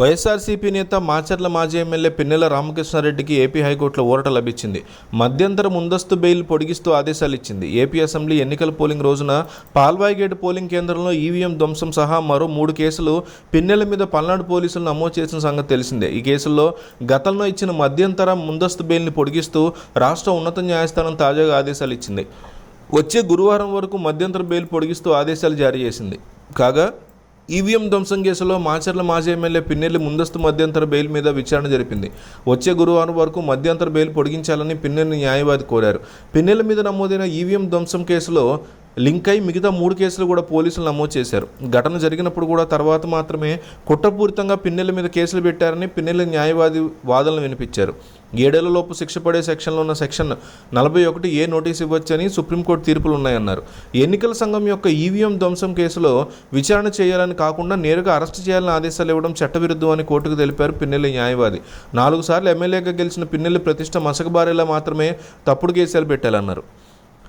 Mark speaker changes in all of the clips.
Speaker 1: వైఎస్ఆర్సీపీ నేత మాచర్ల మాజీ MLA Pinnelli రామకృష్ణారెడ్డికి AP హైకోర్టులో ఊరట లభించింది. మధ్యంతర ముందస్తు బెయిల్ పొడిగిస్తూ ఆదేశాలు ఇచ్చింది. ఏపీ అసెంబ్లీ ఎన్నికల పోలింగ్ రోజున పాల్వాయిగేట్ పోలింగ్ కేంద్రంలో ఈవీఎం ధ్వంసం సహా మరో మూడు కేసులు పిన్నెల మీద పల్నాడు పోలీసులు నమోదు చేసిన సంగతి తెలిసిందే. ఈ కేసుల్లో గతంలో ఇచ్చిన మధ్యంతర ముందస్తు బెయిల్ని పొడిగిస్తూ రాష్ట్ర ఉన్నత న్యాయస్థానం తాజాగా ఆదేశాలు ఇచ్చింది. వచ్చే గురువారం వరకు మధ్యంతర బెయిల్ పొడిగిస్తూ ఆదేశాలు జారీ చేసింది. కాగా ఈవీఎం ధ్వంసం కేసులో మాచర్ల మాజీ ఎమ్మెల్యే పిన్నెల్లి ముందస్తు మధ్యంతర బెయిల్ మీద విచారణ జరిపింది. వచ్చే గురువారం వరకు మధ్యంతర బెయిల్ పొడిగించాలని పిన్నెల్లి న్యాయవాది కోరారు. పిన్నెల మీద నమోదైన ఈవీఎం ధ్వంసం కేసులో లింక్ అయి మిగతా మూడు కేసులు కూడా పోలీసులు నమోదు చేశారు. ఘటన జరిగినప్పుడు కూడా తర్వాత మాత్రమే కుట్రపూరితంగా పిన్నెల మీద కేసులు పెట్టారని పిన్నెల న్యాయవాది వాదనలు వినిపించారు. ఏడేళ్ళలోపు శిక్ష పడే సెక్షన్లో ఉన్న సెక్షన్ నలభై ఒకటి ఏ నోటీస్ ఇవ్వచ్చని సుప్రీంకోర్టు తీర్పులు ఉన్నాయన్నారు. ఎన్నికల సంఘం యొక్క ఈవీఎం ధ్వంసం కేసులో విచారణ చేయాలని కాకుండా నేరుగా అరెస్ట్ చేయాలని ఆదేశాలు ఇవ్వడం చట్టవిరుద్ధం అని కోర్టుకు తెలిపారు పిన్నెల్లి న్యాయవాది. నాలుగు సార్లు ఎమ్మెల్యేగా గెలిచిన పిన్నెల్లి ప్రతిష్ట మసకబారేలా మాత్రమే తప్పుడు కేసులు పెట్టాలన్నారు.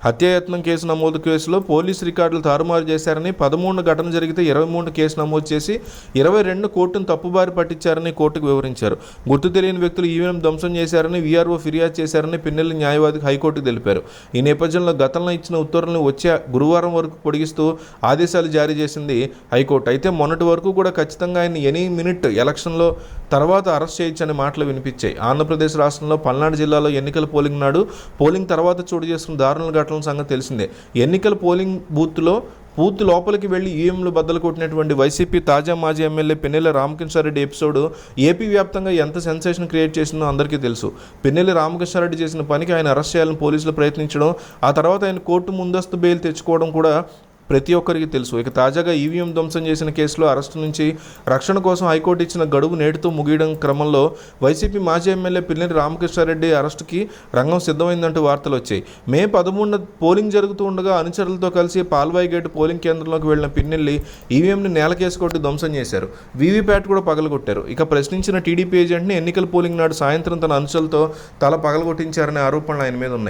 Speaker 1: హత్యాయత్నం కేసు నమోదు కేసులో పోలీస్ రికార్డులు తారుమారు చేశారని పదమూడు ఘటన జరిగితే ఇరవై మూడు కేసు నమోదు చేసి ఇరవై రెండు కోర్టును తప్పుబారి పట్టించారని కోర్టుకు వివరించారు. గుర్తు తెలియని వ్యక్తులు ఈవీఎం ధ్వంసం చేశారని వీఆర్ఓ ఫిర్యాదు చేశారని పిన్నెల్లి న్యాయవాదికి హైకోర్టుకు తెలిపారు. ఈ నేపథ్యంలో గతంలో ఇచ్చిన ఉత్తర్వులను వచ్చే గురువారం వరకు పొడిగిస్తూ ఆదేశాలు జారీ చేసింది హైకోర్టు. అయితే మొన్నటి వరకు కూడా ఖచ్చితంగా ఆయన ఎనీ మినిట్ ఎలక్షన్లో తర్వాత అరెస్ట్ చేయొచ్చని మాటలు వినిపించాయి. ఆంధ్రప్రదేశ్ రాష్ట్రంలో పల్నాడు జిల్లాలో ఎన్నికల పోలింగ్ నాడు పోలింగ్ తర్వాత చోటు చేసుకున్న దారుణాల ఘటనల సంగతి తెలిసిందే. ఎన్నికల పోలింగ్ బూత్లో బూత్ లోపలికి వెళ్ళి ఈఎంలు బద్దలు కొట్టినటువంటి వైసీపీ తాజా మాజీ MLA Pinnelli Ramakrishna Reddy episode AP వ్యాప్తంగా ఎంత సెన్సేషన్ క్రియేట్ చేసిందో అందరికీ తెలుసు. పిన్నెల్లి రామకృష్ణారెడ్డి చేసిన పనికి ఆయన అరెస్ట్ చేయాలని పోలీసులు ప్రయత్నించడం ఆ తర్వాత ఆయన కోర్టు ముందస్తు బెయిల్ తెచ్చుకోవడం కూడా ప్రతి ఒక్కరికి తెలుసు. ఇక తాజాగా ఈవీఎం ధ్వంసం చేసిన కేసులో అరెస్టు నుంచి రక్షణ కోసం హైకోర్టు ఇచ్చిన గడువు నేటితో ముగియడం క్రమంలో వైసీపీ మాజీ ఎమ్మెల్యే పిల్లని రామకృష్ణారెడ్డి అరెస్టుకి రంగం సిద్ధమైందంటూ వార్తలు వచ్చాయి. మే పదమూడున పోలింగ్ జరుగుతూ ఉండగా అనుచరులతో కలిసి పాల్వాయి గేట్ పోలింగ్ కేంద్రంలోకి వెళ్ళిన పిన్నెల్లి ఈవీఎంని నేలకేసి కొట్టి ధ్వంసం చేశారు. వీవీప్యాట్ కూడా పగలగొట్టారు. ఇక ప్రశ్నించిన టీడీపీ ఏజెంట్ని ఎన్నికల పోలింగ్ నాడు సాయంత్రం తన అనుచరులతో తల పగలగొట్టించారనే ఆరోపణలు ఆయన మీద ఉన్నాయి.